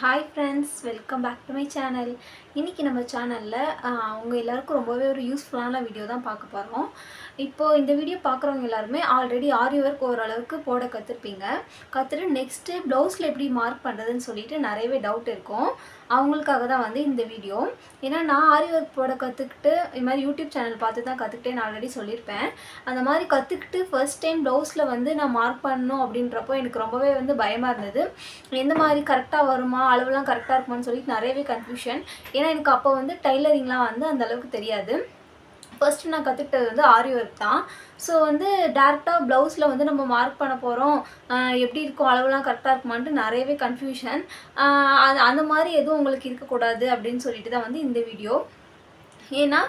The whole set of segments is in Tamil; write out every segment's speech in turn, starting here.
Hi friends welcome back to my channel இன்றைக்கி நம்ம சேனலில் அவங்க எல்லாருக்கும் ரொம்பவே ஒரு யூஸ்ஃபுல்லான வீடியோ தான் பார்க்க போகிறோம் இப்போது இந்த வீடியோ பார்க்குறவங்க எல்லாருமே ஆல்ரெடி ஆரி ஒர்க் ஓரளவுக்கு போட கற்றுருப்பீங்க கற்றுட்டு நெக்ஸ்ட்டு ப்ளவுஸில் எப்படி மார்க் பண்ணுறதுன்னு சொல்லிட்டு நிறையவே டவுட் இருக்கும். அவங்களுக்காக தான் வந்து இந்த வீடியோ ஏன்னா நான் ஆரி ஒர்க் போட கற்றுக்கிட்டு இது மாதிரி யூடியூப் சேனல் பார்த்து தான் கற்றுக்கிட்டேன்னு ஆல்ரெடி சொல்லியிருப்பேன். அந்த மாதிரி கற்றுக்கிட்டு ஃபர்ஸ்ட் டைம் ப்ளவுஸில் வந்து நான் மார்க் பண்ணணும் அப்படின்றப்போ எனக்கு ரொம்பவே வந்து பயமாக இருந்தது. எந்த மாதிரி கரெக்டாக வருமா அளவுலாம் கரெக்டாக இருக்குமான்னு சொல்லி நிறையவே கன்ஃபியூஷன் ஏன்னா எனக்கு அப்போ வந்து டைலரிங்லாம் வந்து அந்தளவுக்கு தெரியாது. ஃபர்ஸ்ட் நான் கற்றுக்கிட்டது வந்து ஆரி ஒர்க் தான். ஸோ வந்து டேரெக்டாக ப்ளவுஸில் வந்து நம்ம மார்க் பண்ண போகிறோம் எப்படி இருக்கும் அளவுலாம் கரெக்டாக இருக்குமான்ட்டு நிறையவே கன்ஃபியூஷன் அது அந்த மாதிரி எதுவும் உங்களுக்கு இருக்கக்கூடாது அப்படின்னு சொல்லிட்டு தான் வந்து இந்த வீடியோ ஏன்னா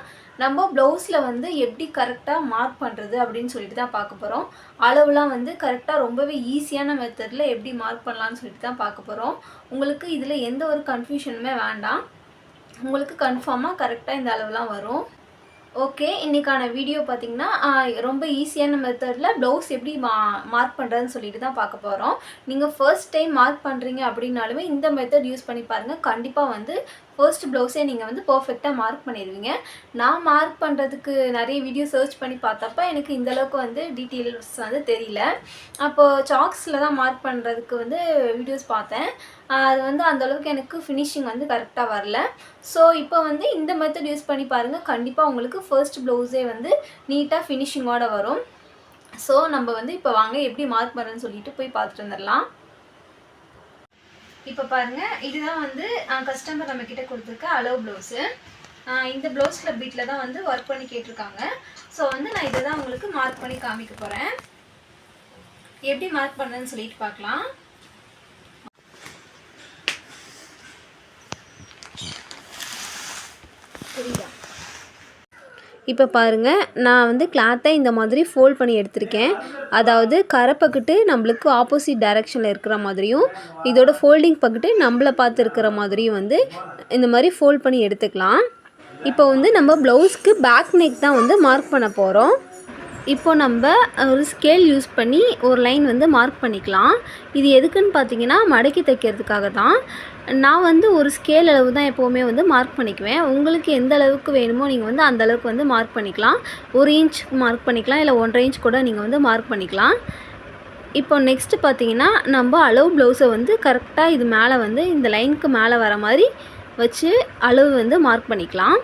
நம்ம ப்ளவுஸில் வந்து எப்படி கரெக்டாக மார்க் பண்ணுறது அப்படின்னு சொல்லிட்டு தான் பார்க்க போகிறோம் அளவுலாம் வந்து கரெக்டாக ரொம்பவே ஈஸியான மெத்தடில் எப்படி மார்க் பண்ணலான்னு சொல்லிட்டு தான் பார்க்க போகிறோம் உங்களுக்கு இதில் எந்த ஒரு கன்ஃபியூஷனுமே வேண்டாம். உங்களுக்கு கன்ஃபார்மாக கரெக்டாக இந்த அளவுலாம் வரும். ஓகே இன்றைக்கான வீடியோ பார்த்திங்கன்னா ரொம்ப ஈஸியான மெத்தடில் ப்ளவுஸ் எப்படி மா மார்க் பண்ணுறதுன்னு சொல்லிட்டு தான் பார்க்க போகிறோம் நீங்கள் ஃபர்ஸ்ட் டைம் மார்க் பண்ணுறீங்க அப்படின்னாலுமே இந்த மெத்தட் யூஸ் பண்ணி பாருங்கள் கண்டிப்பாக வந்து ஃபர்ஸ்ட் ப்ளவுஸே நீங்கள் வந்து பர்ஃபெக்டாக மார்க் பண்ணிடுவீங்க நான் மார்க் பண்ணுறதுக்கு நிறைய வீடியோ சர்ச் பண்ணி பார்த்தப்ப எனக்கு இந்தளவுக்கு வந்து டீட்டெயில்ஸ் வந்து தெரியல. அப்போது சாக்ஸில் தான் மார்க் பண்ணுறதுக்கு வந்து வீடியோஸ் பார்த்தேன். அது வந்து அந்தளவுக்கு எனக்கு ஃபினிஷிங் வந்து கரெக்டாக வரல. ஸோ இப்போ வந்து இந்த மெத்தட் யூஸ் பண்ணி பாருங்கள் கண்டிப்பாக உங்களுக்கு ஃபர்ஸ்ட் ப்ளவுஸே வந்து நீட்டாக ஃபினிஷிங்கோடு வரும். ஸோ நம்ம வந்து இப்போ வாங்க எப்படி மார்க் பண்ணுறேன்னு சொல்லிட்டு போய் பார்த்துட்டு வந்துடலாம் இப்போ பாருங்கள் இதுதான் வந்து கஸ்டமர் நம்ம கிட்ட கொடுத்துருக்க அளவு ப்ளவுஸு இந்த ப்ளவுஸில் பீட்டில் தான் வந்து ஒர்க் பண்ணி கேட்டிருக்காங்க. ஸோ வந்து நான் இதை தான் உங்களுக்கு மார்க் பண்ணி காமிக்க போகிறேன் எப்படி மார்க் பண்ணுறதுன்னு சொல்லிட்டு பார்க்கலாம். புரியுதா? இப்போ பாருங்கள் நான் வந்து கிளாத்தை இந்த மாதிரி ஃபோல்ட் பண்ணி எடுத்திருக்கேன். அதாவது கரை பக்கெட்டு நம்மளுக்கு ஆப்போசிட் டைரெக்ஷனில் இருக்கிற மாதிரியும் இதோட ஃபோல்டிங் பக்கெட்டு நம்மளை பார்த்து இருக்கிற மாதிரியும் வந்து இந்த மாதிரி ஃபோல்ட் பண்ணி எடுத்துக்கலாம். இப்போ வந்து நம்ம ப்ளவுஸ்க்கு பேக் நெக் தான் வந்து மார்க் பண்ண போகிறோம் இப்போ நம்ம ஒரு ஸ்கேல் யூஸ் பண்ணி ஒரு லைன் வந்து மார்க் பண்ணிக்கலாம். இது எதுக்குன்னு பார்த்தீங்கன்னா மடக்கி தைக்கிறதுக்காக தான் நான் வந்து ஒரு ஸ்கேல் அளவு தான் எப்போவுமே வந்து மார்க் பண்ணிக்குவேன். உங்களுக்கு எந்த அளவுக்கு வேணுமோ நீங்கள் வந்து அந்த அளவுக்கு வந்து மார்க் பண்ணிக்கலாம். ஒரு இன்ச் மார்க் பண்ணிக்கலாம். இல்லை ஒன்றரை இன்ச் கூட நீங்கள் வந்து மார்க் பண்ணிக்கலாம். இப்போ நெக்ஸ்ட்டு பார்த்தீங்கன்னா நம்ம அளவு ப்ளவுஸை வந்து கரெக்டாக இது மேலே வந்து இந்த லைனுக்கு மேலே வர மாதிரி வச்சு அளவு வந்து மார்க் பண்ணிக்கலாம்.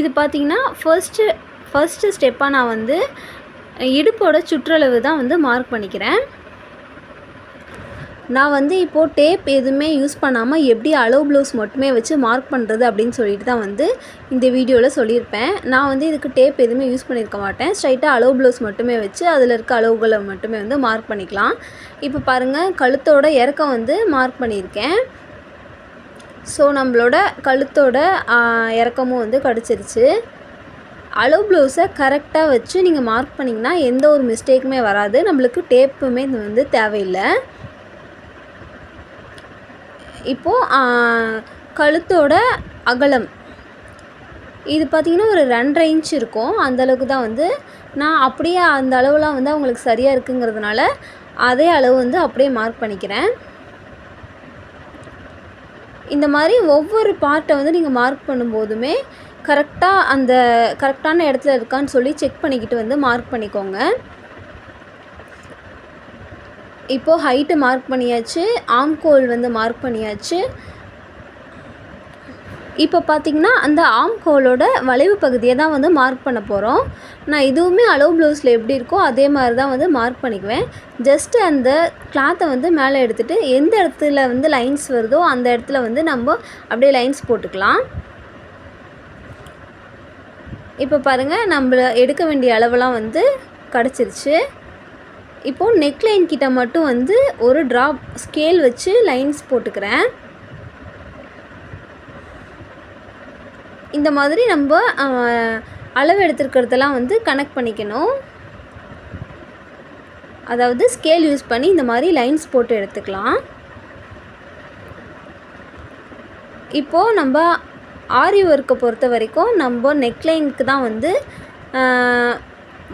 இது பார்த்திங்கன்னா ஃபர்ஸ்ட்டு ஃபர்ஸ்ட்டு ஸ்டெப்பாக நான் வந்து இடுப்போட சுற்றளவு தான் வந்து மார்க் பண்ணிக்கிறேன். நான் வந்து இப்போது டேப் எதுவுமே யூஸ் பண்ணாமல் எப்படி அளவு ப்ளவுஸ் மட்டுமே வச்சு மார்க் பண்ணுறது அப்படின்னு சொல்லிட்டு தான் வந்து இந்த வீடியோவில் சொல்லியிருப்பேன். நான் வந்து இதுக்கு டேப் எதுவுமே யூஸ் பண்ணியிருக்க மாட்டேன். ஸ்ட்ரைட்டாக அளவு ப்ளவுஸ் மட்டுமே வச்சு அதில் இருக்க அளவுகளை மட்டுமே வந்து மார்க் பண்ணிக்கலாம். இப்போ பாருங்கள் கழுத்தோட இறக்கம் வந்து மார்க் பண்ணியிருக்கேன். ஸோ நம்மளோட கழுத்தோட இறக்கமும் வந்து கிடச்சிருச்சு. அளவு ப்ளவுஸை கரெக்டாக வச்சு நீங்கள் மார்க் பண்ணிங்கன்னா எந்த ஒரு மிஸ்டேக்குமே வராது. நம்மளுக்கு டேப்புமே இது வந்து தேவையில்லை. இப்போது கழுத்தோட அகலம். இது பார்த்திங்கன்னா ஒரு ரெண்டரை இன்ச் இருக்கும். அந்தளவுக்கு தான் வந்து நான் அப்படியே அந்த அளவுலாம் வந்து அவங்களுக்கு சரியாக இருக்குங்கிறதுனால அதே அளவு வந்து அப்படியே மார்க் பண்ணிக்கிறேன். இந்த மாதிரி ஒவ்வொரு பார்ட்டை வந்து நீங்கள் மார்க் பண்ணும்போதுமே கரெக்டாக அந்த கரெக்டான இடத்துல இருக்கான்னு சொல்லி செக் பண்ணிக்கிட்டு வந்து மார்க் பண்ணிக்கோங்க. இப்போது ஹைட்டு மார்க் பண்ணியாச்சு ஆம்கோல் வந்து மார்க் பண்ணியாச்சு. இப்போ பார்த்திங்கன்னா அந்த ஆம்கோலோட வளைவு பகுதியை தான் வந்து மார்க் பண்ண போகிறோம் நான் இதுவுமே அளவு ப்ளவுஸில் எப்படி இருக்கோ அதே மாதிரி தான் வந்து மார்க் பண்ணிக்குவேன். ஜஸ்ட்டு அந்த கிளாத்தை வந்து மேலே எடுத்துகிட்டு எந்த இடத்துல வந்து லைன்ஸ் வருதோ அந்த இடத்துல வந்து நம்ம அப்படியே லைன்ஸ் போட்டுக்கலாம். இப்போ பாருங்கள் நம்ம எடுக்க வேண்டிய அளவெல்லாம் வந்து கிடச்சிருச்சு. இப்போது நெக் லைன் கிட்ட மட்டும் வந்து ஒரு ட்ராப் ஸ்கேல் வச்சு லைன்ஸ் போட்டுக்கிறேன். இந்த மாதிரி நம்ம அளவு எடுத்துருக்கிறதெல்லாம் வந்து கனெக்ட் பண்ணிக்கணும். அதாவது ஸ்கேல் யூஸ் பண்ணி இந்த மாதிரி லைன்ஸ் போட்டு எடுத்துக்கலாம். இப்போது நம்ம ஆரி ஒர்க்கை பொறுத்த வரைக்கும் நம்ம நெக்லைனுக்கு தான் வந்து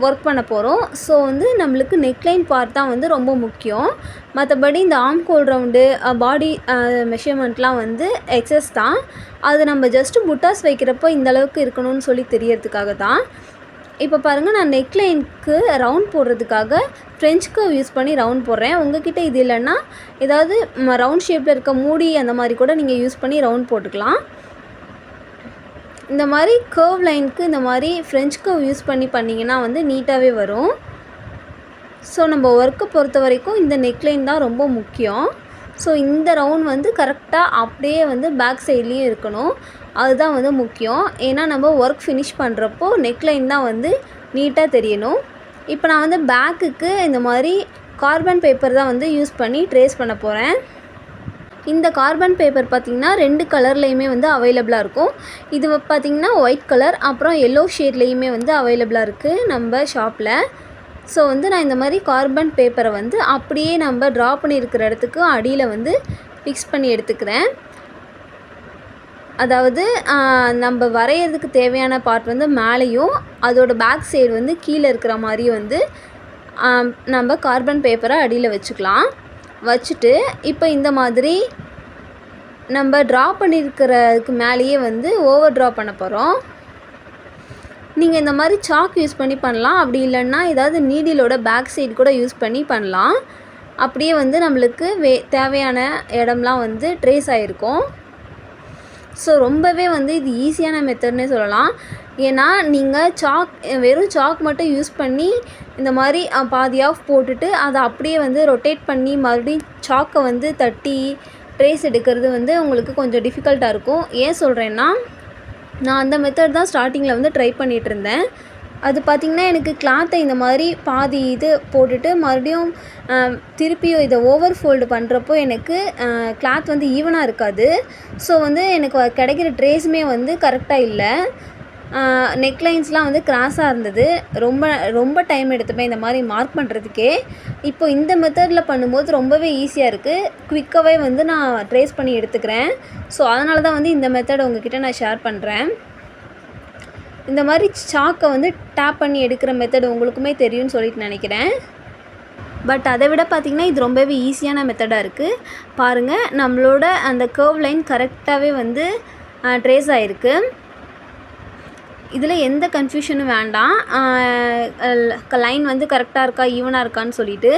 ஒர்க் பண்ண போகிறோம் ஸோ வந்து நம்மளுக்கு நெக்லைன் பார்ட் தான் வந்து ரொம்ப முக்கியம். மற்றபடி இந்த ஆம் கோல் ரவுண்டு பாடி மெஷர்மெண்ட்லாம் வந்து எக்ஸஸ் தான். அது நம்ம ஜஸ்ட்டு புட்டாஸ் வைக்கிறப்போ இந்தளவுக்கு இருக்கணும்னு சொல்லி தெரியறதுக்காக தான். இப்போ பாருங்கள் நான் நெக்லைனுக்கு ரவுண்ட் போடுறதுக்காக ஃப்ரெஞ்ச் கர்வ் யூஸ் பண்ணி ரவுண்ட் போடுறேன். உங்ககிட்ட இது இல்லைன்னா ஏதாவது ரவுண்ட் ஷேப்பில் இருக்க மூடி அந்த மாதிரி கூட நீங்கள் யூஸ் பண்ணி ரவுண்ட் போட்டுக்கலாம். இந்த மாதிரி கர்வ் லைனுக்கு இந்த மாதிரி ஃப்ரெஞ்ச் கர்வ் யூஸ் பண்ணி பண்ணிங்கன்னா வந்து நீட்டாகவே வரும். ஸோ நம்ம ஒர்க்கை பொறுத்த வரைக்கும் இந்த நெக்லைன் தான் ரொம்ப முக்கியம். ஸோ இந்த ரவுண்ட் வந்து கரெக்டாக அப்படியே வந்து பேக் சைட்லேயும் இருக்கணும். அதுதான் வந்து முக்கியம். ஏன்னா நம்ம ஒர்க் ஃபினிஷ் பண்ணுறப்போ நெக்லைன் தான் வந்து நீட்டாக தெரியணும். இப்போ நான் வந்து பேக்குக்கு இந்த மாதிரி கார்பன் பேப்பர் தான் வந்து யூஸ் பண்ணி ட்ரேஸ் பண்ண போகிறேன் இந்த கார்பன் பேப்பர் பார்த்திங்கன்னா ரெண்டு கலர்லேயுமே வந்து அவைலபிளாக இருக்கும். இது பார்த்திங்கன்னா ஒயிட் கலர் அப்புறம் எல்லோ ஷேட்லேயுமே வந்து அவைலபிளாக இருக்குது நம்ம ஷாப்பில் ஸோ வந்து நான் இந்த மாதிரி கார்பன் பேப்பரை வந்து அப்படியே நம்ம ட்ரா பண்ணியிருக்கிற இடத்துக்கு அடியில் வந்து ஃபிக்ஸ் பண்ணி எடுத்துக்கிறேன். அதாவது நம்ம வரைகிறதுக்கு தேவையான பார்ட் வந்து மேலேயும் அதோட பேக் சைடு வந்து கீழே இருக்கிற மாதிரி வந்து நம்ம கார்பன் பேப்பரை அடியில் வச்சுக்கலாம். வச்சுட்டு இப்போ இந்த மாதிரி நம்ம ட்ரா பண்ணியிருக்கிறதுக்கு மேலேயே வந்து ஓவர் ட்ரா பண்ண போகிறோம் நீங்கள் இந்த மாதிரி சாக் யூஸ் பண்ணி பண்ணலாம். அப்படி இல்லைன்னா ஏதாவது நீடிலோட பேக் சைடு கூட யூஸ் பண்ணி பண்ணலாம். அப்படியே வந்து நம்மளுக்கு வே தேவையான இடம்லாம் வந்து ட்ரேஸ் ஆகிருக்கும் ஸோ ரொம்பவே வந்து இது ஈஸியான மெத்தட்னே சொல்லலாம். ஏன்னா நீங்கள் சாக் வெறும் சாக் மட்டும் யூஸ் பண்ணி இந்த மாதிரி பாதி ஆஃப் போட்டுட்டு அதை அப்படியே வந்து ரொட்டேட் பண்ணி மறுபடியும் சாக்கை வந்து தட்டி ட்ரேஸ் எடுக்கிறது வந்து உங்களுக்கு கொஞ்சம் டிஃபிகல்ட்டாக இருக்கும். ஏன் சொல்கிறேன்னா நான் அந்த மெத்தட் தான் ஸ்டார்டிங்கில் வந்து ட்ரை பண்ணிகிட்டு இருந்தேன். அது பார்த்திங்கன்னா எனக்கு கிளாத்தை இந்த மாதிரி பாதி இது போட்டுட்டு மறுபடியும் திருப்பியும் இதை ஓவர் ஃபோல்டு பண்ணுறப்போ எனக்கு கிளாத் வந்து ஈவனாக இருக்காது. ஸோ வந்து எனக்கு கிடைக்கிற ட்ரேஸுமே வந்து கரெக்டாக இல்லை. நெக்லைன்ஸ்லாம் வந்து கிராஸாக இருந்தது. ரொம்ப ரொம்ப டைம் எடுத்துப்பேன் இந்த மாதிரி மார்க் பண்ணுறதுக்கே இப்போ இந்த மெத்தடில் பண்ணும்போது ரொம்பவே ஈஸியாக இருக்குது குவிக்காகவே வந்து நான் ட்ரேஸ் பண்ணி எடுத்துக்கிறேன். ஸோ அதனால தான் வந்து இந்த மெத்தட் உங்ககிட்ட நான் ஷேர் பண்ணுறேன் இந்த மாதிரி சாக்கை வந்து டேப் பண்ணி எடுக்கிற மெத்தட் உங்களுக்குமே தெரியும்னு சொல்லிட்டு நினைக்கிறேன். பட் அதை விட பார்த்திங்கன்னா இது ரொம்பவே ஈஸியான மெத்தடாக இருக்குது பாருங்கள் நம்மளோட அந்த கேர்வ் லைன் கரெக்டாகவே வந்து ட்ரேஸ் ஆகிருக்கு இதில் எந்த கன்ஃபியூஷனும் வேண்டாம். லைன் வந்து கரெக்டாக இருக்கா ஈவனாக இருக்கான்னு சொல்லிட்டு.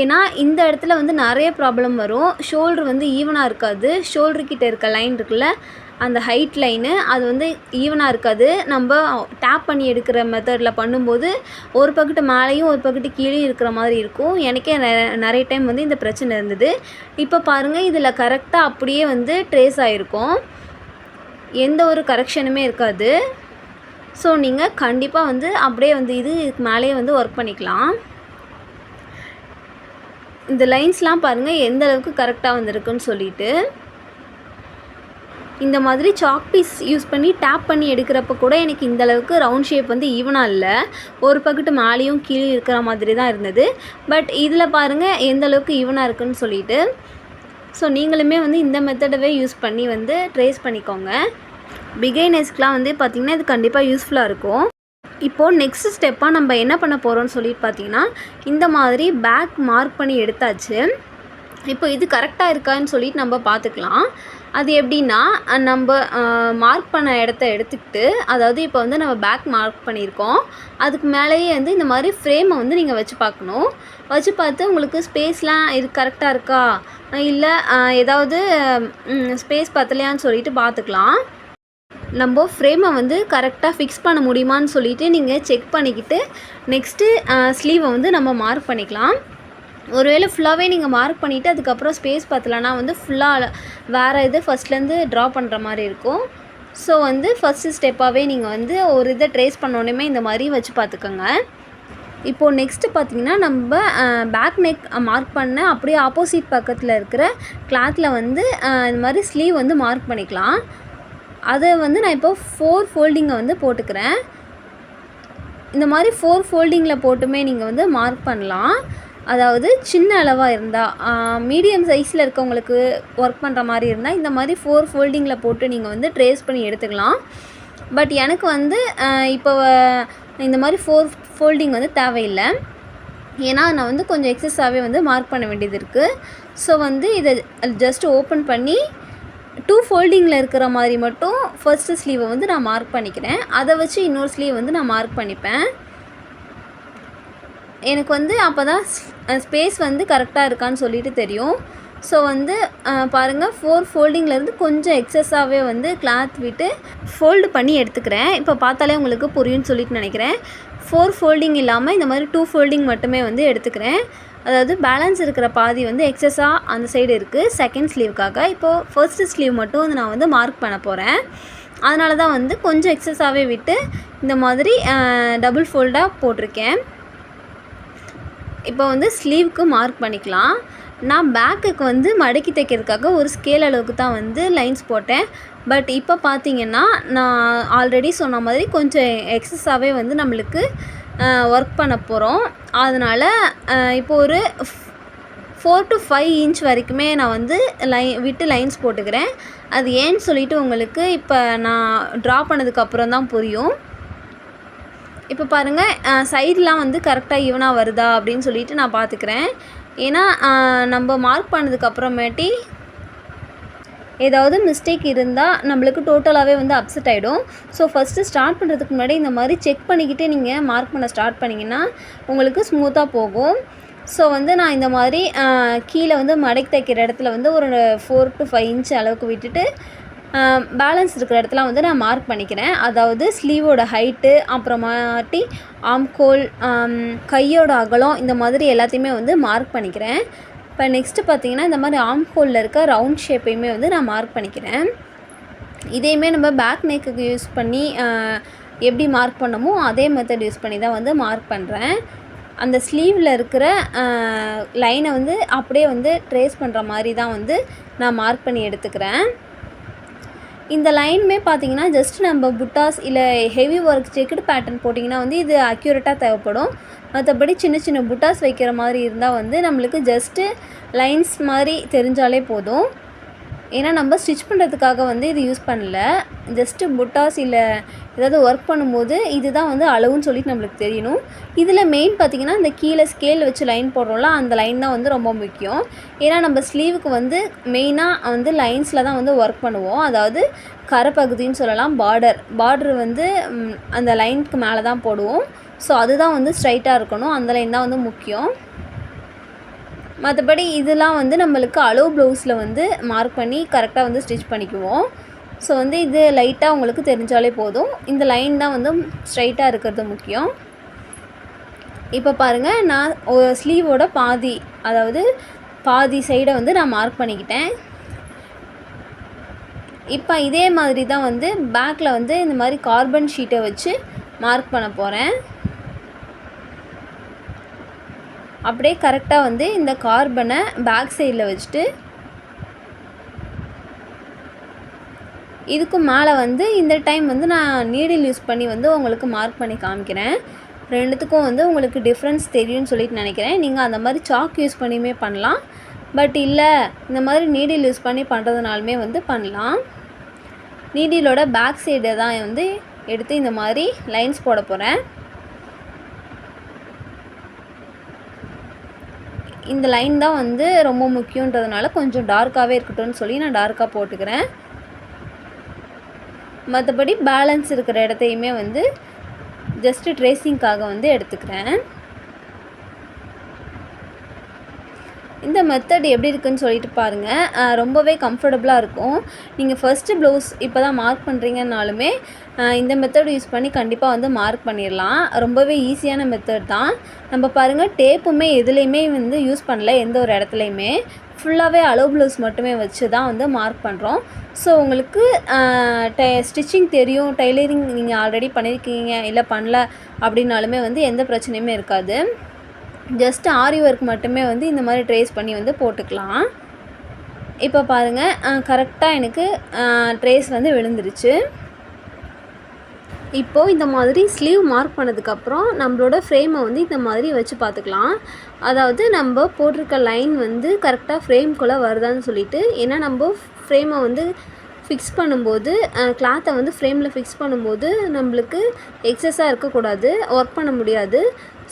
ஏன்னா இந்த இடத்துல வந்து நிறைய ப்ராப்ளம் வரும். ஷோல்ட்ரு வந்து ஈவனாக இருக்காது. ஷோல்டர்கிட்ட இருக்க லைன் இருக்குல்ல அந்த ஹைட் லைனு அது வந்து ஈவனாக இருக்காது. நம்ம டேப் பண்ணி எடுக்கிற மெத்தடில் பண்ணும்போது ஒரு பக்கெட்டு மேலேயும் ஒரு பக்கெட்டு கீழே இருக்கிற மாதிரி இருக்கும். எனக்கே நிறைய டைம் வந்து இந்த பிரச்சனை இருந்தது. இப்போ பாருங்கள் இதில் கரெக்டாக அப்படியே வந்து ட்ரேஸ் ஆகிருக்கும் எந்த ஒரு கரெக்ஷனுமே இருக்காது. ஸோ நீங்கள் கண்டிப்பாக வந்து அப்படியே வந்து இது இதுக்கு மேலேயே வந்து ஒர்க் பண்ணிக்கலாம். இந்த லைன்ஸ்லாம் பாருங்கள் எந்த அளவுக்கு கரெக்டாக வந்திருக்குன்னு சொல்லிட்டு. இந்த மாதிரி சாக் பீஸ் யூஸ் பண்ணி டேப் பண்ணி எடுக்கிறப்ப கூட எனக்கு இந்த அளவுக்கு ரவுண்ட் ஷேப் வந்து ஈவனாக இல்லை. ஒரு பக்கெட்டு மேலேயும் கீழே இருக்கிற மாதிரி தான் இருந்தது. பட் இதில் பாருங்கள் எந்த அளவுக்கு ஈவனாக இருக்குன்னு சொல்லிட்டு. ஸோ நீங்களுமே வந்து இந்த மெத்தடவே யூஸ் பண்ணி வந்து ட்ரேஸ் பண்ணிக்கோங்க. பிகைனர்ஸ்க்கெலாம் வந்து பார்த்திங்கன்னா இது கண்டிப்பாக யூஸ்ஃபுல்லாக இருக்கும். இப்போது நெக்ஸ்ட் ஸ்டெப்பாக நம்ம என்ன பண்ண போகிறோம்னு சொல்லிட்டு பார்த்தீங்கன்னா இந்த மாதிரி பேக் மார்க் பண்ணி எடுத்தாச்சு. இப்போ இது கரெக்டாக இருக்கான்னு சொல்லிட்டு நம்ம பார்த்துக்கலாம் அது எப்படின்னா நம்ம மார்க் பண்ண இடத்த எடுத்துக்கிட்டு அதாவது இப்போ வந்து நம்ம பேக் மார்க் பண்ணியிருக்கோம். அதுக்கு மேலேயே வந்து இந்த மாதிரி ஃப்ரேமை வந்து நீங்கள் வச்சு பார்க்கணும். வச்சு பார்த்து உங்களுக்கு ஸ்பேஸ்லாம் இது கரெக்டாக இருக்கா? இல்லை ஏதாவது ஸ்பேஸ் பத்தலையான்னு சொல்லிட்டு பார்த்துக்கலாம். நம்ம ஃப்ரேமை வந்து கரெக்டாக ஃபிக்ஸ் பண்ண முடியுமான்னு சொல்லிவிட்டு நீங்கள் செக் பண்ணிக்கிட்டு நெக்ஸ்ட்டு ஸ்லீவை வந்து நம்ம மார்க் பண்ணிக்கலாம். ஒருவேளை ஃபுல்லாகவே நீங்கள் மார்க் பண்ணிவிட்டு அதுக்கப்புறம் ஸ்பேஸ் பத்தலைன்னா வந்து ஃபுல்லாக வேறு இது ஃபஸ்ட்லேருந்து ட்ரா பண்ணுற மாதிரி இருக்கும். ஸோ வந்து ஃபஸ்ட்டு ஸ்டெப்பாகவே நீங்கள் வந்து ஒரு இதை ட்ரேஸ் பண்ணோன்னே இந்த மாதிரி வச்சு பார்த்துக்கோங்க. இப்போது நெக்ஸ்ட்டு பார்த்தீங்கன்னா நம்ம பேக் நெக் மார்க் பண்ண அப்படியே ஆப்போசிட் பக்கத்தில் இருக்கிற கிளாத்தில் வந்து இந்த மாதிரி ஸ்லீவ் வந்து மார்க் பண்ணிக்கலாம். அதை வந்து நான் இப்போ ஃபோர் ஃபோல்டிங்கை வந்து போட்டுக்கிறேன். இந்த மாதிரி ஃபோர் ஃபோல்டிங்கில் போட்டுமே நீங்கள் வந்து மார்க் பண்ணலாம். அதாவது சின்ன அளவாக இருந்தால் மீடியம் சைஸில் இருக்கவங்களுக்கு ஒர்க் பண்ணுற மாதிரி இருந்தால் இந்த மாதிரி ஃபோர் ஃபோல்டிங்கில் போட்டு நீங்கள் வந்து ட்ரேஸ் பண்ணி எடுத்துக்கலாம். பட் எனக்கு வந்து இப்போ இந்த மாதிரி ஃபோர் ஃபோல்டிங் வந்து தேவையில்லை. ஏன்னா நான் வந்து கொஞ்சம் எக்ஸஸாகவே வந்து மார்க் பண்ண வேண்டியது இருக்குது ஸோ வந்து இதை ஜஸ்ட் ஓப்பன் பண்ணி டூ ஃபோல்டிங்கில் இருக்கிற மாதிரி மட்டும் ஃபர்ஸ்ட்டு ஸ்லீவை வந்து நான் மார்க் பண்ணிக்கிறேன். அதை வச்சு இன்னொரு ஸ்லீவ் வந்து நான் மார்க் பண்ணிப்பேன். எனக்கு வந்து அப்போ தான் ஸ்பேஸ் வந்து கரெக்டாக இருக்கான்னு சொல்லிட்டு தெரியும். ஸோ வந்து பாருங்கள் ஃபோர் ஃபோல்டிங்லேருந்து கொஞ்சம் எக்ஸஸாகவே வந்து கிளாத் விட்டு ஃபோல்டு பண்ணி எடுத்துக்கிறேன். இப்போ பார்த்தாலே உங்களுக்கு புரியும்னு சொல்லிட்டு நினைக்கிறேன். ஃபோர் ஃபோல்டிங் இல்லாமல் இந்த மாதிரி டூ ஃபோல்டிங் மட்டுமே வந்து எடுத்துக்கிறேன். அதாவது பேலன்ஸ் இருக்கிற பாதி வந்து எக்ஸஸாக அந்த சைடு இருக்குது செகண்ட் ஸ்லீவுக்காக இப்போது ஃபர்ஸ்ட் ஸ்லீவ் மட்டும் வந்து நான் வந்து மார்க் பண்ண போகிறேன் அதனால தான் வந்து கொஞ்சம் எக்ஸஸாகவே விட்டு இந்த மாதிரி டபுள் ஃபோல்டாக போட்டிருக்கேன். இப்போ வந்து ஸ்லீவுக்கு மார்க் பண்ணிக்கலாம். நான் பேக்குக்கு வந்து மடக்கி தைக்கிறதுக்காக ஒரு ஸ்கேல் அளவுக்கு தான் வந்து லைன்ஸ் போட்டேன். பட் இப்போ பார்த்தீங்கன்னா நான் ஆல்ரெடி சொன்ன மாதிரி கொஞ்சம் எக்ஸஸாகவே வந்து நம்மளுக்கு ஒர்க் பண்ண போகிறோம் அதனால் இப்போ ஒரு ஃபோர் டு ஃபைவ் இன்ச் வரைக்குமே நான் வந்து லைன் விட்டு லைன்ஸ் போட்டுக்கிறேன். அது ஏன்னு சொல்லிவிட்டு உங்களுக்கு இப்போ நான் ட்ரா பண்ணதுக்கப்புறம் தான் புரியும். இப்போ பாருங்கள் சைட்லாம் வந்து கரெக்டாக ஈவனாக வருதா அப்படின்னு சொல்லிட்டு நான் பார்த்துக்கிறேன். ஏன்னா நம்ம மார்க் பண்ணதுக்கப்புறமேட்டி ஏதாவது மிஸ்டேக் இருந்தால் நம்மளுக்கு டோட்டலாகவே வந்து அப்செட் ஆகிடும் ஸோ ஃபஸ்ட்டு ஸ்டார்ட் பண்ணுறதுக்கு முன்னாடி இந்த மாதிரி செக் பண்ணிக்கிட்டே நீங்கள் மார்க் பண்ண ஸ்டார்ட் பண்ணிங்கன்னா உங்களுக்கு ஸ்மூத்தாக போகும். ஸோ வந்து நான் இந்த மாதிரி கீழே வந்து மடக்கி தைக்கிற இடத்துல வந்து ஒரு ஃபோர் டு ஃபைவ் இன்ச் அளவுக்கு விட்டுட்டு பேலன்ஸ் இருக்கிற இடத்துல வந்து நான் மார்க் பண்ணிக்கிறேன். அதாவது ஸ்லீவோட ஹைட்டு அப்புறமாட்டி ஆம்கோல் கையோட அகலம் இந்த மாதிரி எல்லாத்தையுமே வந்து மார்க் பண்ணிக்கிறேன். இப்போ நெக்ஸ்ட்டு பார்த்தீங்கன்னா இந்த மாதிரி ஆம்கோலில் இருக்க ரவுண்ட் ஷேப்பையுமே வந்து நான் மார்க் பண்ணிக்கிறேன். இதையுமே நம்ம பேக் நெக்குக்கு யூஸ் பண்ணி எப்படி மார்க் பண்ணமோ அதே மெத்தட் யூஸ் பண்ணி தான் வந்து மார்க் பண்ணுறேன் அந்த ஸ்லீவில் இருக்கிற லைனை வந்து அப்படியே வந்து ட்ரேஸ் பண்ணுற மாதிரி தான் வந்து நான் மார்க் பண்ணி எடுத்துக்கிறேன். இந்த லைனுமே பார்த்தீங்கன்னா ஜஸ்ட் நம்ம புட்டாஸ் இல்லை ஹெவி ஒர்க் செக்குடு பேட்டர்ன் போட்டிங்கன்னா வந்து இது அக்யூரேட்டாக தேவைப்படும். மற்றபடி சின்ன சின்ன புட்டாஸ் வைக்கிற மாதிரி இருந்தால் வந்து நம்மளுக்கு ஜஸ்ட்டு லைன்ஸ் மாதிரி தெரிஞ்சாலே போதும். ஏன்னா நம்ம ஸ்டிச் பண்ணுறதுக்காக வந்து இது யூஸ் பண்ணல. ஜஸ்ட்டு புட்டாஸ் இல்லை ஏதாவது ஒர்க் பண்ணும்போது இதுதான் வந்து அளவுன்னு சொல்லிட்டு நம்மளுக்கு தெரியணும். இதில் மெயின் பார்த்திங்கன்னா இந்த கீழே ஸ்கேல் வச்சு லைன் போடுறோம்ல அந்த லைன் தான் வந்து ரொம்ப முக்கியம். ஏன்னா நம்ம ஸ்லீவுக்கு வந்து மெயினாக வந்து லைன்ஸில் தான் வந்து ஒர்க் பண்ணுவோம். அதாவது கரைப்பகுதின்னு சொல்லலாம் பார்டர் பார்டர் வந்து அந்த லைனுக்கு மேலே தான் போடுவோம். ஸோ அதுதான் வந்து ஸ்ட்ரைட்டாக இருக்கணும். அந்த லைன் தான் வந்து முக்கியம். மற்றபடி இதெல்லாம் வந்து நம்மளுக்கு அளவு ப்ளவுஸில் வந்து மார்க் பண்ணி கரெக்டாக வந்து ஸ்டிச் பண்ணிக்குவோம். ஸோ வந்து இது லைட்டாக உங்களுக்கு தெரிஞ்சாலே போதும். இந்த லைன் தான் வந்து ஸ்ட்ரைட்டாக இருக்கிறது முக்கியம். இப்போ பாருங்கள் நான் ஒரு ஸ்லீவோட பாதி அதாவது பாதி சைடை வந்து நான் மார்க் பண்ணிக்கிட்டேன். இப்போ இதே மாதிரி தான் வந்து பேக்கில் வந்து இந்த மாதிரி கார்பன் ஷீட்டை வச்சு மார்க் பண்ண போகிறேன் அப்படியே கரெக்டாக வந்து இந்த கார்பனை பேக் சைடில் வச்சுட்டு இதுக்கு மேலே வந்து இந்த டைம் வந்து நான் நீடில் யூஸ் பண்ணி வந்து உங்களுக்கு மார்க் பண்ணி காமிக்கிறேன். ரெண்டுத்துக்கும் வந்து உங்களுக்கு டிஃப்ரென்ஸ் தெரியும்னு சொல்லிட்டு நினைக்கிறேன். நீங்கள் அந்த மாதிரி சாக் யூஸ் பண்ணியுமே பண்ணலாம். பட் இல்லை இந்த மாதிரி நீடில் யூஸ் பண்ணி பண்ணுறதுனாலுமே வந்து பண்ணலாம். நீடிலோட பேக் சைடை தான் வந்து எடுத்து இந்த மாதிரி லைன்ஸ் போட போகிறேன் இந்த லைன் தான் வந்து ரொம்ப முக்கியன்றதுனால கொஞ்சம் டார்க்காகவே இருக்கட்டும்னு சொல்லி நான் டார்க்காக போட்டுக்கிறேன். மற்றபடி பேலன்ஸ் இருக்கிற இடத்தையுமே வந்து ஜஸ்ட்டு ட்ரேசிங்க்காக வந்து எடுத்துக்கிறேன். இந்த மெத்தட் எப்படி இருக்குதுன்னு சொல்லிட்டு பாருங்கள் ரொம்பவே கம்ஃபர்டபுளாக இருக்கும். நீங்கள் ஃபஸ்ட்டு ப்ளவுஸ் இப்போ தான் மார்க் பண்ணுறீங்கன்னாலுமே இந்த மெத்தட் யூஸ் பண்ணி கண்டிப்பாக வந்து மார்க் பண்ணிடலாம் ரொம்பவே ஈஸியான மெத்தட் தான். நம்ம பாருங்கள் டேப்புமே எதுலேயுமே வந்து யூஸ் பண்ணல எந்த ஒரு இடத்துலையுமே. ஃபுல்லாகவே அளவு ப்ளவுஸ் மட்டுமே வச்சு தான் வந்து மார்க் பண்ணுறோம் ஸோ உங்களுக்கு டெ ஸ்டிச்சிங் தெரியும் டெய்லரிங் நீங்கள் ஆல்ரெடி பண்ணியிருக்கீங்க இல்லை பண்ணல அப்படின்னாலுமே வந்து எந்த பிரச்சனையுமே இருக்காது. ஜஸ்ட் ஆரி ஒர்க் மட்டுமே வந்து இந்த மாதிரி ட்ரேஸ் பண்ணி வந்து போட்டுக்கலாம். இப்போ பாருங்கள் கரெக்டாக எனக்கு ட்ரேஸ் வந்து விழுந்துருச்சு. இப்போது இந்த மாதிரி ஸ்லீவ் மார்க் பண்ணதுக்கப்புறம் நம்மளோட ஃப்ரேமை வந்து இந்த மாதிரி வச்சு பார்த்துக்கலாம். அதாவது நம்ம போட்டிருக்க லைன் வந்து கரெக்டாக ஃப்ரேம்குள்ளே வருதான்னு சொல்லிட்டு ஏன்னா நம்ம ஃப்ரேமை வந்து ஃபிக்ஸ் பண்ணும்போது கிளாத்தை வந்து ஃப்ரேமில் ஃபிக்ஸ் பண்ணும்போது நம்மளுக்கு எக்ஸஸாக இருக்கக்கூடாது ஒர்க் பண்ண முடியாது.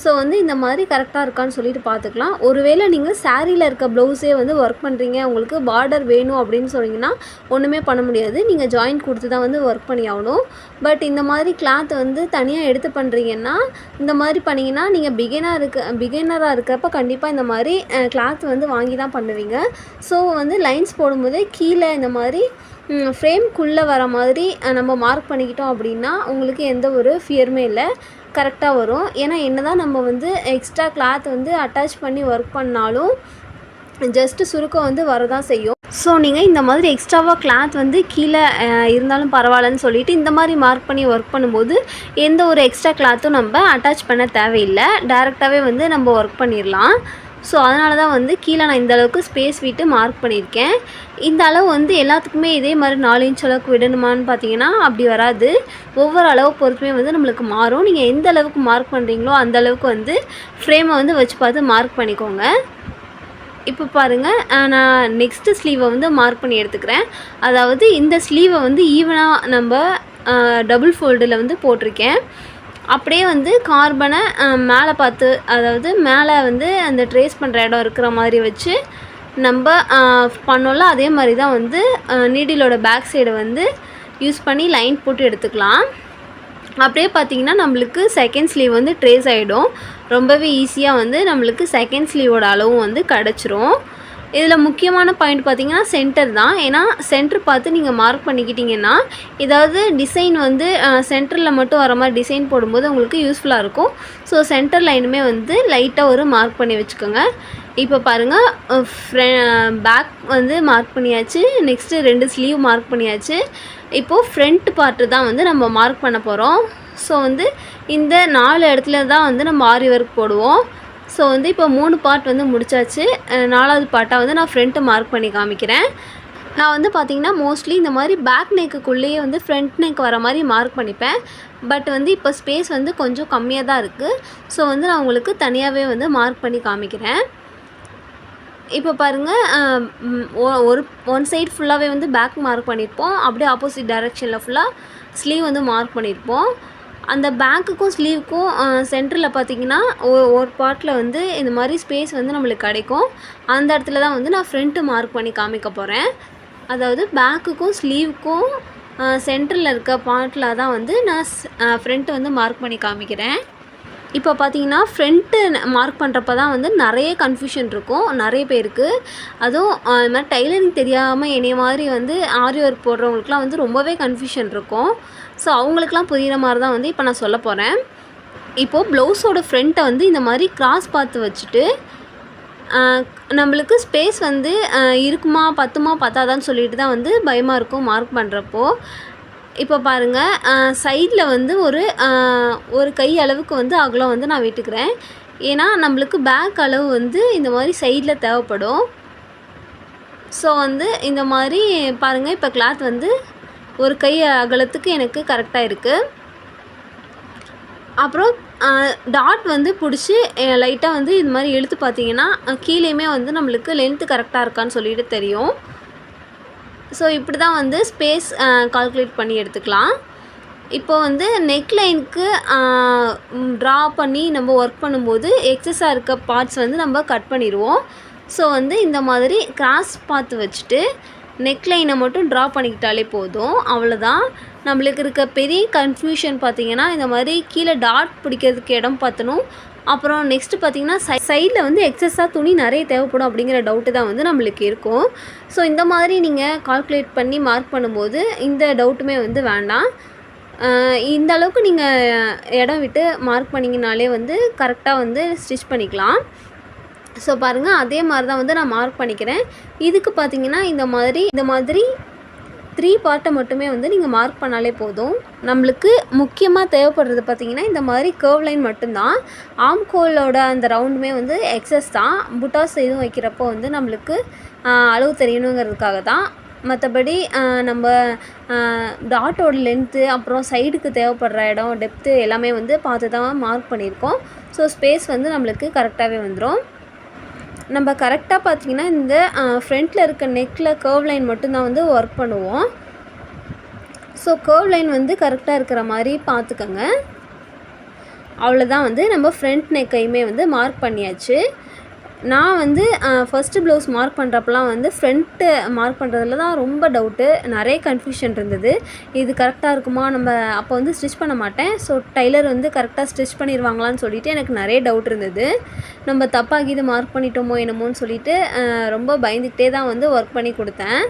ஸோ வந்து இந்த மாதிரி கரெக்டாக இருக்கான்னு சொல்லிட்டு பார்த்துக்கலாம். ஒருவேளை நீங்கள் சாரியில் இருக்க ப்ளவுஸே வந்து ஒர்க் பண்ணுறீங்க உங்களுக்கு பார்டர் வேணும் அப்படின்னு சொன்னீங்கன்னா ஒன்றுமே பண்ண முடியாது. நீங்கள் ஜாயின் கொடுத்து தான் வந்து ஒர்க் பண்ணி ஆகணும் பட் இந்த மாதிரி கிளாத் வந்து தனியாக எடுத்து பண்ணுறீங்கன்னா இந்த மாதிரி பண்ணிங்கன்னா நீங்கள் பிகினாக இருக்க பிகினராக இருக்கிறப்ப கண்டிப்பாக இந்த மாதிரி கிளாத் வந்து வாங்கி தான் பண்ணுவீங்க. ஸோ வந்து லைன்ஸ் போடும்போதே கீழே இந்த மாதிரி ஃப்ரேம்குள்ளே வர மாதிரி நம்ம மார்க் பண்ணிக்கிட்டோம் அப்படின்னா உங்களுக்கு எந்த ஒரு ஃபியருமே இல்லை. கரெக்டாக வரும். ஏன்னா என்ன தான் நம்ம வந்து எக்ஸ்ட்ரா கிளாத் வந்து அட்டாச் பண்ணி ஒர்க் பண்ணாலும் ஜஸ்ட்டு சுருக்கம் வந்து வரதான் செய்யும். ஸோ நீங்கள் இந்த மாதிரி எக்ஸ்ட்ராவாக கிளாத் வந்து கீழே இருந்தாலும் பரவாயில்லன்னு சொல்லிட்டு இந்த மாதிரி மார்க் பண்ணி ஒர்க் பண்ணும்போது எந்த ஒரு எக்ஸ்ட்ரா கிளாத்தும் நம்ம அட்டாச் பண்ண தேவையில்லை. டேரெக்டாகவே வந்து நம்ம ஒர்க் பண்ணிடலாம். ஸோ அதனால தான் வந்து கீழே நான் இந்த அளவுக்கு ஸ்பேஸ் விட்டு மார்க் பண்ணியிருக்கேன். இந்த அளவு வந்து எல்லாத்துக்குமே இதே மாதிரி நாலு இன்ச் அளவுக்கு விடணுமான்னு பார்த்தீங்கன்னா அப்படி வராது. ஒவ்வொரு அளவு பொறுத்துமே வந்து நம்மளுக்கு மாறும். நீங்கள் எந்த அளவுக்கு மார்க் பண்ணுறீங்களோ அந்த அளவுக்கு வந்து ஃப்ரேமை வந்து வச்சு பார்த்து மார்க் பண்ணிக்கோங்க. இப்போ பாருங்கள் நான் நெக்ஸ்ட்டு ஸ்லீவை வந்து மார்க் பண்ணி எடுத்துக்கிறேன். அதாவது இந்த ஸ்லீவை வந்து ஈவனாக நம்ம டபுள் ஃபோல்டில் வந்து போட்டிருக்கேன். அப்படியே வந்து கார்பனை மேலே பார்த்து அதாவது மேலே வந்து அந்த ட்ரேஸ் பண்ணுற இடம் இருக்கிற மாதிரி வச்சு நம்ம பண்ணோம்ல அதே மாதிரி தான் வந்து நீடிலோட பேக் சைடை வந்து யூஸ் பண்ணி லைன் போட்டு எடுத்துக்கலாம். அப்படியே பார்த்தீங்கன்னா நம்மளுக்கு செகண்ட் ஸ்லீவ் வந்து ட்ரேஸ் ஆகிடும் ரொம்பவே ஈஸியாக வந்து நம்மளுக்கு செகண்ட் ஸ்லீவோட அளவும் வந்து கிடச்சிரும். இதில் முக்கியமான பாயிண்ட் பார்த்திங்கன்னா சென்டர் தான். ஏன்னா சென்டர் பார்த்து நீங்கள் மார்க் பண்ணிக்கிட்டிங்கன்னா ஏதாவது டிசைன் வந்து சென்டரில் மட்டும் வர மாதிரி டிசைன் போடும்போது உங்களுக்கு யூஸ்ஃபுல்லாக இருக்கும். ஸோ சென்டர் லைனுமே வந்து லைட்டாக ஒரு மார்க் பண்ணி வச்சுக்கோங்க. இப்போ பாருங்கள் ஃப்ரெ பேக் வந்து மார்க் பண்ணியாச்சு. நெக்ஸ்ட்டு ரெண்டு ஸ்லீவ் மார்க் பண்ணியாச்சு. இப்போது ஃப்ரண்ட் பார்ட்டு தான் வந்து நம்ம மார்க் பண்ண போகிறோம் ஸோ வந்து இந்த நாலு இடத்துல தான் வந்து நம்ம ஆரி ஒர்க் போடுவோம். ஸோ வந்து இப்போ மூணு பார்ட் வந்து முடிச்சாச்சு. நாலாவது பார்ட்டாக வந்து நான் ஃப்ரண்ட்டு மார்க் பண்ணி காமிக்கிறேன். நான் வந்து பார்த்திங்கன்னா மோஸ்ட்லி இந்த மாதிரி பேக் நெக்குக்குள்ளேயே வந்து ஃப்ரண்ட் நெக் வர மாதிரி மார்க் பண்ணிப்பேன். பட் வந்து இப்போ ஸ்பேஸ் வந்து கொஞ்சம் கம்மியாக தான் இருக்குது ஸோ வந்து நான் உங்களுக்கு தனியாகவே வந்து மார்க் பண்ணி காமிக்கிறேன். இப்போ பாருங்கள் ஒரு ஒன் சைடு ஃபுல்லாகவே வந்து பேக் மார்க் பண்ணியிருப்போம் அப்படியே ஆப்போசிட் டைரெக்ஷனில் ஃபுல்லாக ஸ்லீவ் வந்து மார்க் பண்ணியிருப்போம் அந்த பேக்குக்கும் ஸ்லீவுக்கும் சென்டரில் பார்த்தீங்கன்னா ஒ- ஒரு பார்ட்டில் வந்து இந்த மாதிரி ஸ்பேஸ் வந்து நம்மளுக்கு கிடைக்கும். அந்த இடத்துல தான் வந்து நான் ஃப்ரண்ட்டு மார்க் பண்ணி காமிக்க போகிறேன் அதாவது பேக்குக்கும் ஸ்லீவுக்கும் சென்டரில் இருக்க பார்ட்டில் தான் வந்து நான் ஃப்ரண்ட்டு வந்து மார்க் பண்ணி காமிக்கிறேன். இப்போ பார்த்தீங்கன்னா ஃப்ரண்ட்டு மார்க் பண்ணுறப்ப தான் வந்து நிறைய கன்ஃபியூஷன் இருக்கும். நிறைய பேருக்கு. அதுவும் அஹ், இது மாதிரி டைலரிங் தெரியாமல் என்னைய மாதிரி வந்து ஆரி ஒர்க் போடுறவங்களுக்குலாம் வந்து ரொம்பவே கன்ஃபியூஷன் இருக்கும். ஸோ அவங்களுக்குலாம் புரிகிற மாதிரி தான் வந்து இப்போ நான் சொல்ல போகிறேன் இப்போது ப்ளவுஸோட ஃப்ரண்ட்டை வந்து இந்த மாதிரி கிராஸ் பார்த்து வச்சுட்டு நம்மளுக்கு ஸ்பேஸ் வந்து இருக்குமா பத்துமா பத்தாதான்னு சொல்லிட்டு தான் வந்து பயமாக இருக்கும் மார்க் பண்ணுறப்போ இப்போ பாருங்கள் சைடில் வந்து ஒரு ஒரு கை அளவுக்கு வந்து அகலம் வந்து நான் விட்டுக்கிறேன். ஏன்னா நம்மளுக்கு பேக் அளவு வந்து இந்த மாதிரி சைடில் தேவைப்படும். ஸோ வந்து இந்த மாதிரி பாருங்கள் இப்போ கிளாத் வந்து ஒரு கை அகலத்துக்கு எனக்கு கரெக்டாக இருக்குது அப்புறம் டாட் வந்து பிடிச்சி லைட்டாக வந்து இது மாதிரி இழுத்து பார்த்தீங்கன்னா கீழேயுமே வந்து நம்மளுக்கு லென்த்து கரெக்டாக இருக்கான்னு சொல்லிட்டு தெரியும். ஸோ இப்படி தான் வந்து ஸ்பேஸ் கால்குலேட் பண்ணி எடுத்துக்கலாம். இப்போ வந்து நெக்லைனுக்கு ட்ரா பண்ணி நம்ம ஒர்க் பண்ணும்போது எக்ஸஸாக இருக்க பார்ட்ஸ் வந்து நம்ம கட் பண்ணிடுவோம். ஸோ வந்து இந்த மாதிரி கிராஸ் பார்த்து வச்சுட்டு நெக்லைனை மட்டும் ட்ரா பண்ணிக்கிட்டாலே போதும். அவ்வளோதான் நம்மளுக்கு இருக்க பெரிய கன்ஃபியூஷன் பார்த்திங்கன்னா இந்த மாதிரி கீழே டாட் பிடிக்கிறதுக்கு இடம் பார்த்தணும் அப்புறம் நெக்ஸ்ட்டு பார்த்தீங்கன்னா சை சைடில் வந்து எக்ஸஸாக துணி நிறைய தேவைப்படும் அப்படிங்கிற டவுட்டு தான் வந்து நம்மளுக்கு இருக்கும். ஸோ இந்த மாதிரி நீங்கள் கால்குலேட் பண்ணி மார்க் பண்ணும்போது இந்த டவுட்டுமே வந்து வேண்டாம். இந்த அளவுக்கு நீங்கள் இடம் விட்டு மார்க் பண்ணிங்கனாலே வந்து கரெக்டாக வந்து ஸ்டிச் பண்ணிக்கலாம். ஸோ பாருங்கள் அதே மாதிரி தான் வந்து நான் மார்க் பண்ணிக்கிறேன். இதுக்கு பார்த்தீங்கன்னா இந்த மாதிரி இந்த மாதிரி த்ரீ பார்ட்டை மட்டுமே வந்து நீங்கள் மார்க் பண்ணாலே போதும். நம்மளுக்கு முக்கியமாக தேவைப்படுறது பார்த்தீங்கன்னா இந்த மாதிரி கர்வ் லைன் மட்டும்தான். ஆம்கோலோட அந்த ரவுண்டுமே வந்து எக்ஸஸ் தான். புட்டாஸ் எதுவும் வைக்கிறப்போ வந்து நம்மளுக்கு அளவு தெரியணுங்கிறதுக்காக தான். மற்றபடி நம்ம டாட்டோட லென்த்து அப்புறம் சைடுக்கு தேவைப்படுற இடம் டெப்த்து எல்லாமே வந்து பார்த்து தான் மார்க் பண்ணியிருக்கோம். ஸோ ஸ்பேஸ் வந்து நம்மளுக்கு கரெக்டாகவே வந்துடும் நம்ம கரெக்டாக பார்த்தீங்கன்னா இந்த ஃப்ரண்ட்டில் இருக்க நெக்கில் கர்வ் லைன் மட்டும்தான் வந்து ஒர்க் பண்ணுவோம். ஸோ கர்வ் லைன் வந்து கரெக்டாக இருக்கிற மாதிரி பார்த்துக்கோங்க. அவ்வளோதான் வந்து நம்ம ஃப்ரண்ட் நெக்கையுமே வந்து மார்க் பண்ணியாச்சு. நான் வந்து ஃபஸ்ட்டு ப்ளவுஸ் மார்க் பண்ணுறப்பலாம் வந்து ஃப்ரண்ட்டு மார்க் பண்ணுறதுல தான் ரொம்ப டவுட்டு நிறைய கன்ஃபியூஷன் இருந்தது. இது கரெக்டாக இருக்குமா? நம்ம அப்போ வந்து ஸ்டிச் பண்ண மாட்டேன். ஸோ டைலர் வந்து கரெக்டாக ஸ்டிச் பண்ணிடுவாங்களான்னு சொல்லிட்டு எனக்கு நிறைய டவுட் இருந்தது. நம்ம தப்பாக இது மார்க் பண்ணிட்டோமோ என்னமோன்னு சொல்லிட்டு ரொம்ப பயந்துக்கிட்டே தான் வந்து ஒர்க் பண்ணி கொடுத்தேன்.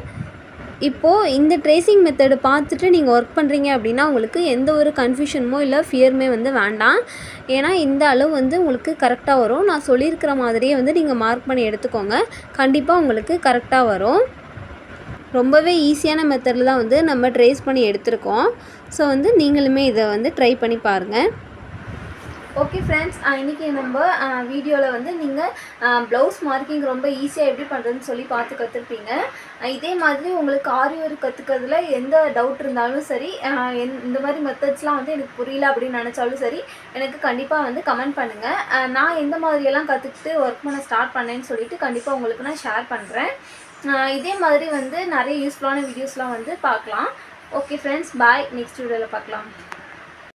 இப்போது இந்த ட்ரேசிங் மெத்தடு பார்த்துட்டு நீங்கள் ஒர்க் பண்ணுறீங்க அப்படின்னா உங்களுக்கு எந்த ஒரு கன்ஃபியூஷனுமோ இல்லை ஃபியருமே வந்து வேண்டாம். ஏன்னா இந்த அளவு வந்து உங்களுக்கு கரெக்டாக வரும். நான் சொல்லியிருக்கிற மாதிரியே வந்து நீங்கள் மார்க் பண்ணி எடுத்துக்கோங்க. கண்டிப்பாக உங்களுக்கு கரெக்டாக வரும். ரொம்பவே ஈஸியான மெத்தடில் தான் வந்து நம்ம ட்ரேஸ் பண்ணி எடுத்திருக்கோம். ஸோ வந்து நீங்களுமே இதை வந்து ட்ரை பண்ணி பாருங்கள் ஓகே ஃப்ரெண்ட்ஸ் இன்றைக்கி நம்ம வீடியோவில் வந்து நீங்கள் ப்ளவுஸ் மார்க்கிங் ரொம்ப ஈஸியாக எப்படி பண்ணுறதுன்னு சொல்லி பார்த்து கற்றுருப்பீங்க இதே மாதிரி உங்களுக்கு ஆரி ஒர்க் கற்றுக்கிறதுல எந்த டவுட் இருந்தாலும் சரி எந்- இந்த மாதிரி மெத்தட்ஸ்லாம் வந்து எனக்கு புரியல அப்படின்னு நினச்சாலும் சரி எனக்கு கண்டிப்பாக வந்து கமெண்ட் பண்ணுங்கள் நான் எந்த மாதிரியெல்லாம் கற்றுக்கிட்டு ஒர்க் பண்ண ஸ்டார்ட் பண்ணேன்னு சொல்லிட்டு கண்டிப்பாக உங்களுக்கு நான் ஷேர் பண்ணுறேன் இதே மாதிரி வந்து நிறைய யூஸ்ஃபுல்லான வீடியோஸ்லாம் வந்து பார்க்கலாம். ஓகே ஃப்ரெண்ட்ஸ் பாய் நெக்ஸ்ட் வீடியோவில் பார்க்கலாம்.